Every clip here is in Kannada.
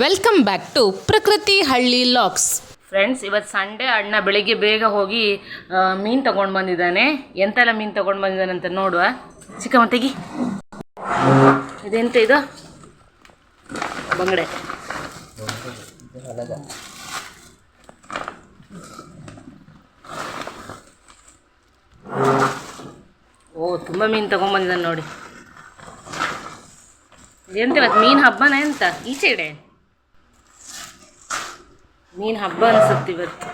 ವೆಲ್ಕಮ್ ಬ್ಯಾಕ್ ಟು ಪ್ರಕೃತಿ ಹಳ್ಳಿ ಲಾಕ್ಸ್ ಫ್ರೆಂಡ್ಸ್ ಇವತ್ತು ಸಂಡೇ ಅಣ್ಣ ಬೆಳಿಗ್ಗೆ ಬೇಗ ಹೋಗಿ ಮೀನು ತಗೊಂಡು ಬಂದಿದ್ದಾನೆ. ಎಂತೆಲ್ಲ ಮೀನು ತಗೊಂಡು ಬಂದಿದ್ದಾನೆ ಅಂತ ನೋಡುವ. ಚಿಕ್ಕಮ್ಮ, ತೆಗಿ. ಇದೆಂತ ಇದು? ಬಂಗಡೆ. ಓ, ತುಂಬ ಮೀನು ತಗೊಂಡ್ಬಂದಿದ್ದಾನೆ ನೋಡಿ. ಎಂತ ಇವತ್ತು ಮೀನು ಹಬ್ಬನ ಎಂತ? ಈಚೆ ಇಡೆ. ಮೀನು ಹಬ್ಬ ಅನ್ಸುತ್ತೆ ಇವತ್ತು.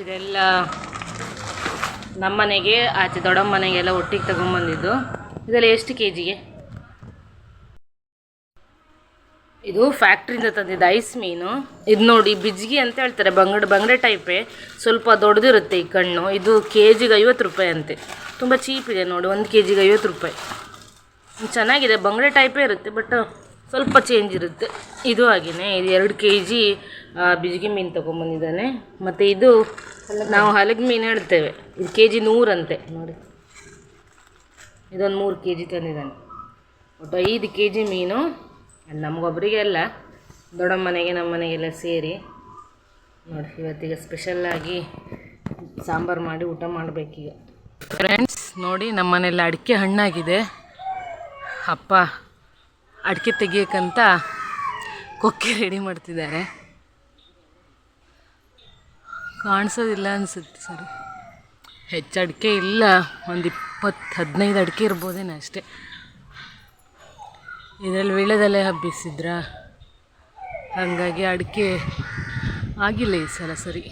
ಇದೆಲ್ಲ ನಮ್ಮನೆಗೆ, ಆಚೆ ದೊಡ್ಡಮ್ಮನೆಗೆಲ್ಲ ಒಟ್ಟಿಗೆ ತಗೊಂಬಂದಿದ್ದು. ಇದೆಲ್ಲ ಎಷ್ಟು ಕೆ ಜಿಗೆ ಇದು ಫ್ಯಾಕ್ಟ್ರಿಯಿಂದ ತಂದಿದ್ದು ಐಸ್ ಮೀನು. ಇದು ನೋಡಿ ಬಿಜ್ಗಿ ಅಂತ ಹೇಳ್ತಾರೆ, ಬಂಗಡೆ ಬಂಗಡೆ ಟೈಪೇ. ಸ್ವಲ್ಪ ದೊಡ್ಡದಿರುತ್ತೆ ಈ ಕಣ್ಣು. ಇದು ಕೆ ಜಿಗೆ ಐವತ್ತು ರೂಪಾಯಿ ಅಂತೆ. ತುಂಬ ಚೀಪ್ ಇದೆ ನೋಡಿ, ಒಂದು ಕೆ ಜಿಗೆ ಐವತ್ತು ರೂಪಾಯಿ. ಚೆನ್ನಾಗಿದೆ, ಬಂಗಡೆ ಟೈಪೇ ಇರುತ್ತೆ ಬಟ್ ಸ್ವಲ್ಪ ಚೇಂಜ್ ಇರುತ್ತೆ. ಇದು ಹಾಗೆಯೇ ಇದು ಎರಡು ಕೆ ಜಿ ಬಿಜಿಗೆ ಮೀನು ತೊಗೊಂಬಂದಿದ್ದಾನೆ. ಮತ್ತು ಇದು ನಾವು ಹಲಗೆ ಮೀನು ಹೇಳ್ತೇವೆ. ಇದು ಕೆ ಜಿ ನೂರಂತೆ ನೋಡಿ. ಇದೊಂದು ಮೂರು ಕೆ ಜಿ ತಂದಿದ್ದಾನೆ. ಒಟ್ಟು ಐದು ಕೆ ಜಿ ಮೀನು. ನಮಗೊಬ್ಬರಿಗೆಲ್ಲ ದೊಡ್ಡಮ್ಮ ಮನೆಗೆ ನಮ್ಮ ಮನೆಗೆಲ್ಲ ಸೇರಿ. ನೋಡಿ, ಇವತ್ತಿಗೆ ಸ್ಪೆಷಲ್ಲಾಗಿ ಸಾಂಬಾರು ಮಾಡಿ ಊಟ ಮಾಡಬೇಕೀಗ. ಫ್ರೆಂಡ್ಸ್ ನೋಡಿ ನಮ್ಮ ಮನೆಯಲ್ಲಿ ಅಡಿಕೆ ಹಣ್ಣಾಗಿದೆ. ಅಪ್ಪ ಅಡಿಕೆ ತೆಗಿಯೋಕ್ಕಂತ ಕೊಕ್ಕೆ ರೆಡಿ ಮಾಡ್ತಿದ್ದಾರೆ. ಕಾಣಿಸೋದಿಲ್ಲ ಅನಿಸುತ್ತೆ ಸರಿ. ಹೆಚ್ಚು ಅಡಿಕೆ ಇಲ್ಲ, ಒಂದು ಇಪ್ಪತ್ತು ಹದಿನೈದು ಅಡಿಕೆ ಇರ್ಬೋದೇನೋ ಅಷ್ಟೇ. ಇದರಲ್ಲಿ ವೀಳ್ಯದೆಲೆ ಹಬ್ಬಿಸಿದ್ರ? ಹಾಗಾಗಿ ಅಡಿಕೆ ಆಗಿಲ್ಲ ಈ ಸಲ ಸರಿ.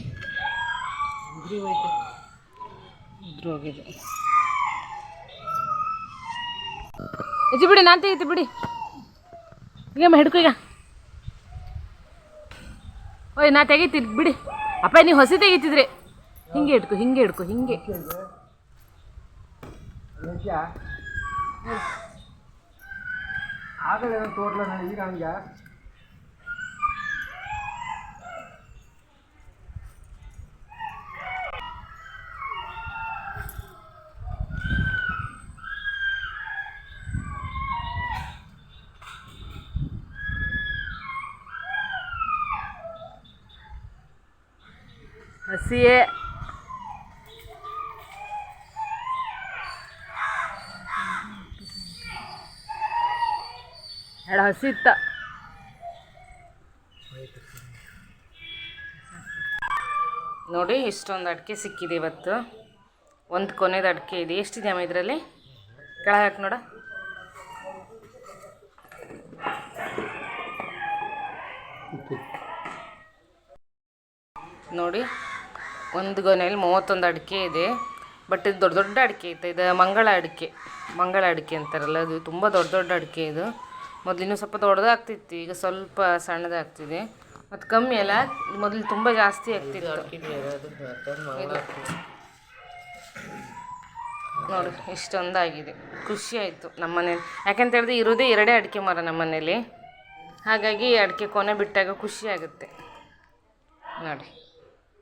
ಹೋಗಿದೆ ಬಿಡಿ, ನಾನು ತೆಗಿತಿ ಬಿಡಿ. ಈಗ ಹಿಡ್ಕು ಈಗ. ಓಯ್, ನಾ ತೆಗಿತೀನಿ, ಬಿಡಿ. ಅಪ್ಪ ನೀವು ಹೊಸಿ ತೆಗಿತಿದ್ರಿ. ಹಿಂಗೆ ಹಿಡ್ಕೊ ಹಿಂಗೆ ಹಿಡ್ಕೊ ಹಿಂಗೆ. ಹಸಿಯೇ ಎರಡು ಹಸಿತ್ತ. ನೋಡಿ, ಇಷ್ಟೊಂದು ಅಡಿಕೆ ಸಿಕ್ಕಿದೆ ಇವತ್ತು. ಒಂದು ಕೊನೆದು ಅಡಿಕೆ ಇದೆ. ಎಷ್ಟಿದೆ ಅಮ್ಮ ಇದರಲ್ಲಿ? ಕೆಳಗೆ ಹಾಕಿ ನೋಡ. ನೋಡಿ ಒಂದು ಗೊನೆಯಲ್ಲಿ ಮೂವತ್ತೊಂದು ಅಡಿಕೆ ಇದೆ. ಬಟ್ ಇದು ದೊಡ್ಡ ದೊಡ್ಡ ಅಡಿಕೆ ಐತೆ ಇದು ಮಂಗಳ ಅಡಿಕೆ. ಮಂಗಳ ಅಡಿಕೆ ಅಂತಾರಲ್ಲ, ಅದು ತುಂಬ ದೊಡ್ಡ ದೊಡ್ಡ ಅಡಿಕೆ ಇದು. ಮೊದಲಿನ ಸ್ವಲ್ಪ ದೊಡ್ಡದಾಗ್ತಿತ್ತು. ಈಗ ಸ್ವಲ್ಪ ಸಣ್ಣದಾಗ್ತಿದೆ. ಮತ್ತು ಕಮ್ಮಿ ಅಲ್ಲ, ಮೊದಲು ತುಂಬ ಜಾಸ್ತಿ ಆಗ್ತಿತ್ತು. ನೋಡಿ, ಇಷ್ಟೊಂದಾಗಿದೆ. ಖುಷಿ ಆಯಿತು ನಮ್ಮ ಮನೇಲಿ. ಯಾಕಂತ ಹೇಳಿದ್ರೆ ಇರೋದೇ ಎರಡೇ ಅಡಿಕೆ ಮರ ನಮ್ಮ ಮನೇಲಿ. ಹಾಗಾಗಿ ಅಡಿಕೆ ಕೊನೆ ಬಿಟ್ಟಾಗ ಖುಷಿ ಆಗುತ್ತೆ. ನೋಡಿ.